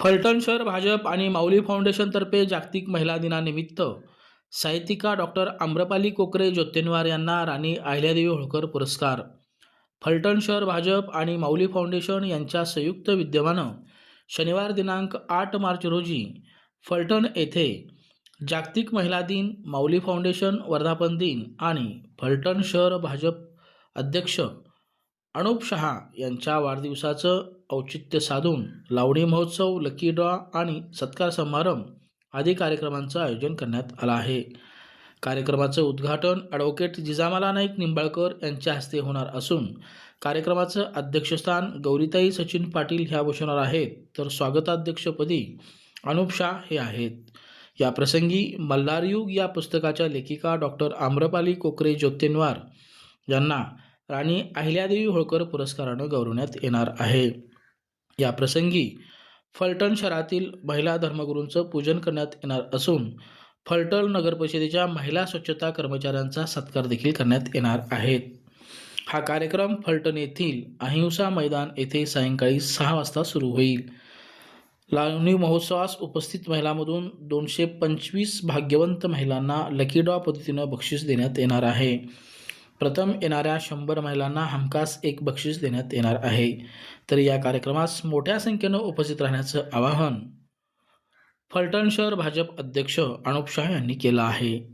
फलटण शहर भाजप आणि माऊली फाउंडेशनतर्फे जागतिक महिला दिनानिमित्त साहित्यिका डॉक्टर आम्रपाली कोकरे जोतेनवार यांना राणी अहिल्यादेवी होळकर पुरस्कार. फलटण शहर भाजप आणि माऊली फाउंडेशन यांच्या संयुक्त विद्यमानं शनिवार दिनांक आठ मार्च रोजी फलटण येथे जागतिक महिला दिन माऊली फाउंडेशन वर्धापन दिन आणि फलटण शहर भाजप अध्यक्ष अनुप शहा यांच्या वाढदिवसाचं औचित्य साधून लावणी महोत्सव लकी ड्रॉ आणि सत्कार समारंभ आदी कार्यक्रमांचं आयोजन करण्यात आलं आहे. कार्यक्रमाचं उद्घाटन ॲडव्होकेट जिजामाला नाईक निंबाळकर यांच्या हस्ते होणार असून कार्यक्रमाचं अध्यक्षस्थान गौरीताई सचिन पाटील ह्या बसणार आहेत तर स्वागताध्यक्षपदी अनुप शाह हे आहेत. या प्रसंगी मल्हारयुग या पुस्तकाच्या लेखिका डॉक्टर आम्रपाली कोकरे ज्योतिनवार यांना राणी अहिल्यादेवी होळकर पुरस्कारानं गौरवण्यात येणार आहे. या प्रसंगी फलटण शहरातील महिला धर्मगुरूंचं पूजन करण्यात येणार असून फलटण नगर परिषदेच्या महिला स्वच्छता कर्मचाऱ्यांचा सत्कार देखील करण्यात येणार आहेत हा कार्यक्रम फलटण येथील अहिंसा मैदान येथे सायंकाळी सहा वाजता सुरू होईल. लावणी महोत्सवास उपस्थित महिलांमधून दोनशे पंचवीस भाग्यवंत महिलांना लकी ड्रॉ पद्धतीनं बक्षीस देण्यात येणार आहे. प्रथम येणाऱ्या शंभर महिलांना हमखास एक बक्षीस देण्यात येणार आहे. तर या कार्यक्रमास मोठ्या संख्येनं उपस्थित राहण्याचं आवाहन फलटण शहर भाजप अध्यक्ष अनुप शाह यांनी केलं आहे.